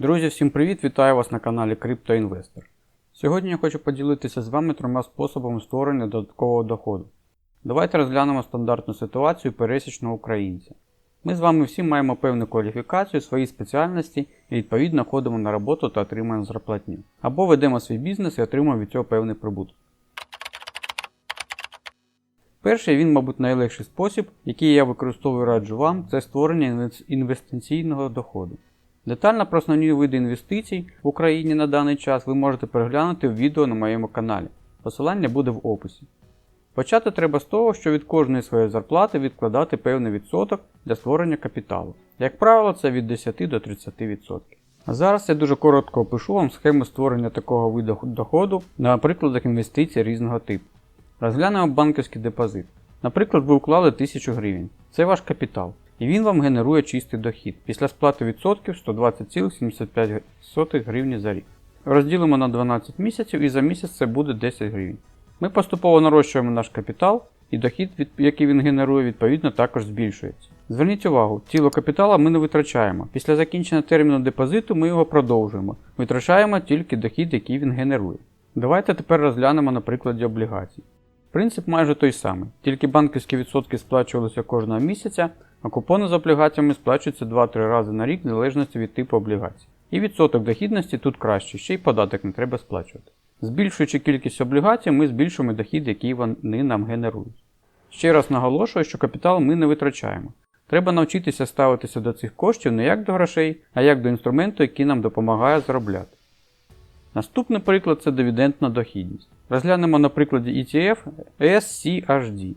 Друзі, всім привіт! Вітаю вас на каналі CryptoInvestor. Сьогодні я хочу поділитися з вами трьома способами створення додаткового доходу. Давайте розглянемо стандартну ситуацію пересічного українця. Ми з вами всі маємо певну кваліфікацію, свої спеціальності і відповідно ходимо на роботу та отримуємо зарплатню. Або ведемо свій бізнес і отримуємо від цього певний прибуток. Перший він, мабуть, найлегший спосіб, який я використовую раджу вам, це створення інвестиційного доходу. Детально про основні види інвестицій в Україні на даний час ви можете переглянути в відео на моєму каналі. Посилання буде в описі. Почати треба з того, що від кожної своєї зарплати відкладати певний відсоток для створення капіталу. Як правило, це від 10 до 30%. А зараз я дуже коротко опишу вам схему створення такого виду доходу на прикладах інвестицій різного типу. Розглянемо банківський депозит. Наприклад, ви уклали 1000 гривень. Це ваш капітал. І він вам генерує чистий дохід. Після сплати відсотків 120,75 гривні за рік. Розділимо на 12 місяців і за місяць це буде 10 гривень. Ми поступово нарощуємо наш капітал, і дохід, який він генерує, відповідно також збільшується. Зверніть увагу, тіло капітала ми не витрачаємо. Після закінчення терміну депозиту ми його продовжуємо. Витрачаємо тільки дохід, який він генерує. Давайте тепер розглянемо на прикладі облігацій. Принцип майже той самий, тільки банківські відсотки сплачувалися кожного місяця, а купони з облігаціями сплачуються 2-3 рази на рік в залежності від типу облігацій. І відсоток дохідності тут кращий, ще й податок не треба сплачувати. Збільшуючи кількість облігацій, ми збільшуємо дохід, який вони нам генерують. Ще раз наголошую, що капітал ми не витрачаємо. Треба навчитися ставитися до цих коштів не як до грошей, а як до інструменту, який нам допомагає заробляти. Наступний приклад це дивідендна дохідність. Розглянемо на прикладі ETF SCHD.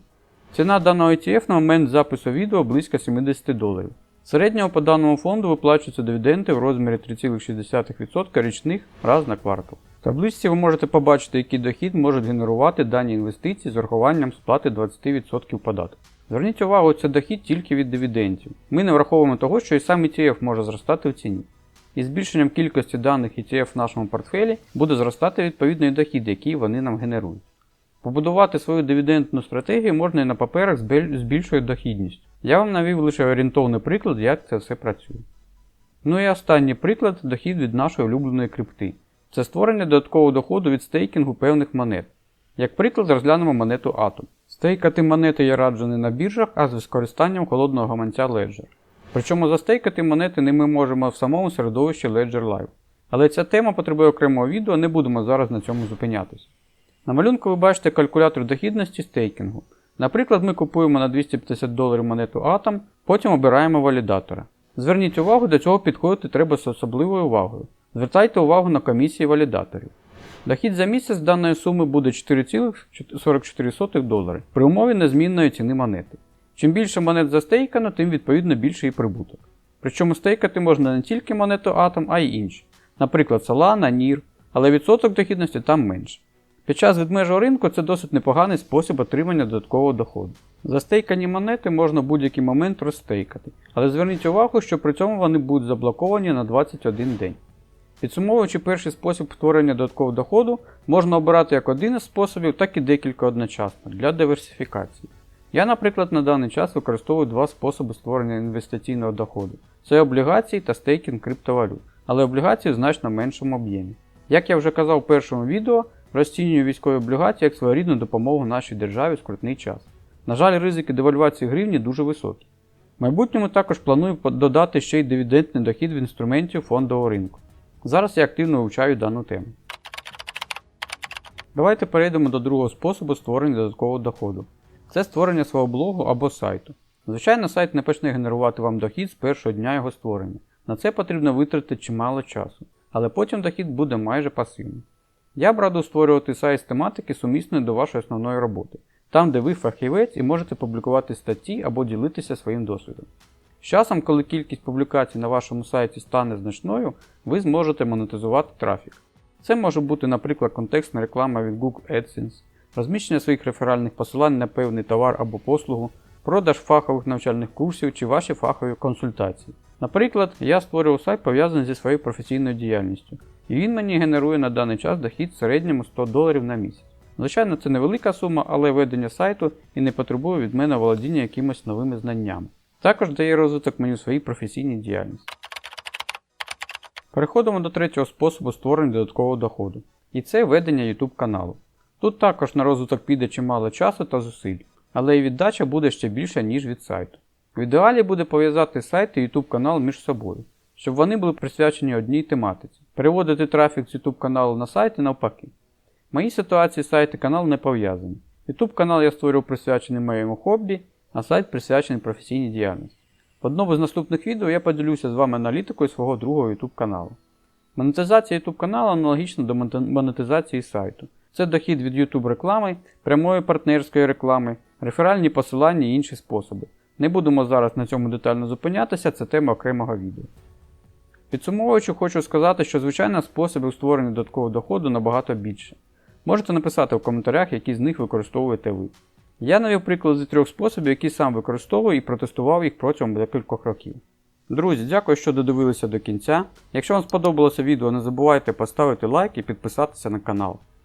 Ціна даного ETF на момент запису відео близько 70 доларів. Середнього по даному фонду виплачуються дивіденди в розмірі 3,6% річних раз на квартал. В табличці ви можете побачити, який дохід можуть генерувати дані інвестиції з урахуванням сплати 20% податку. Зверніть увагу, це дохід тільки від дивідендів. Ми не враховуємо того, що і сам ETF може зростати в ціні. І збільшенням кількості даних ETF в нашому портфелі буде зростати відповідний дохід, який вони нам генерують. Побудувати свою дивідендну стратегію можна і на паперах з більшою дохідністю. Я вам навів лише орієнтовний приклад, як це все працює. Ну і останній приклад дохід від нашої улюбленої крипти. Це створення додаткового доходу від стейкінгу певних монет. Як приклад, розглянемо монету Atom. Стейкати монети я раджу не на біржах, а з використанням холодного гаманця Ledger. Причому застейкати монети не ми можемо в самому середовищі Ledger Live. Але ця тема потребує окремого відео, не будемо зараз на цьому зупинятись. На малюнку ви бачите калькулятор дохідності стейкінгу. Наприклад, ми купуємо на 250 доларів монету Atom, потім обираємо валідатора. Зверніть увагу, до цього підходити треба з особливою увагою. Звертайте увагу на комісії валідаторів. Дохід за місяць даної суми буде 4,44 долари при умові незмінної ціни монети. Чим більше монет застейкано, тим відповідно більший і прибуток. Причому стейкати можна не тільки монету Atom, а й інші. Наприклад, Solana, NIR, але відсоток дохідності там менше. Під час відмежого ринку це досить непоганий спосіб отримання додаткового доходу. Застейкані монети можна в будь-який момент розстейкати, але зверніть увагу, що при цьому вони будуть заблоковані на 21 день. Підсумовуючи перший спосіб створення додаткового доходу, можна обирати як один із способів, так і декілька одночасно для диверсифікації. Я, наприклад, на даний час використовую два способи створення інвестиційного доходу: це облігації та стейкінг криптовалют, але облігації в значно меншому об'ємі. Як я вже казав в першому відео, розцінюю військові облігації як своєрідну допомогу нашій державі в скрутний час. На жаль, ризики девальвації гривні дуже високі. В майбутньому також планую додати ще й дивідендний дохід в інструментів фондового ринку. Зараз я активно вивчаю дану тему. Давайте перейдемо до другого способу створення додаткового доходу. Це створення свого блогу або сайту. Звичайно, сайт не почне генерувати вам дохід з першого дня його створення. На це потрібно витратити чимало часу, але потім дохід буде майже пасивним. Я б радив створювати сайт з тематики сумісної до вашої основної роботи, там де ви фахівець і можете публікувати статті або ділитися своїм досвідом. З часом, коли кількість публікацій на вашому сайті стане значною, ви зможете монетизувати трафік. Це може бути, наприклад, контекстна реклама від Google AdSense, розміщення своїх реферальних посилань на певний товар або послугу, продаж фахових навчальних курсів чи ваші фахові консультації. Наприклад, я створював сайт пов'язаний зі своєю професійною діяльністю, і він мені генерує на даний час дохід в середньому 100 доларів на місяць. Звичайно, це невелика сума, але ведення сайту і не потребує від мене володіння якимось новими знаннями. Також дає розвиток мені в своїй професійній діяльності. Переходимо до третього способу створення додаткового доходу. І це ведення YouTube каналу. Тут також на розвиток піде чимало часу та зусиль, але і віддача буде ще більша, ніж від сайту. В ідеалі буде пов'язати сайт і YouTube канал між собою, щоб вони були присвячені одній тематиці. Переводити трафік з YouTube каналу на сайт і навпаки. В моїй ситуації сайт і канал не пов'язані. YouTube канал я створив присвячений моєму хобі, а сайт присвячений професійній діяльності. В одному з наступних відео я поділюся з вами аналітикою свого другого YouTube каналу. Монетизація YouTube каналу аналогічна до монетизації сайту. Це дохід від YouTube реклами, прямої партнерської реклами, реферальні посилання і інші способи. Не будемо зараз на цьому детально зупинятися, це тема окремого відео. Підсумовуючи, хочу сказати, що звичайно способів створення додаткового доходу набагато більше. Можете написати в коментарях, які з них використовуєте ви. Я навів приклад зі трьох способів, які сам використовую і протестував їх протягом декількох років. Друзі, дякую, що додивилися до кінця. Якщо вам сподобалося відео, не забувайте поставити лайк і підписатися на канал.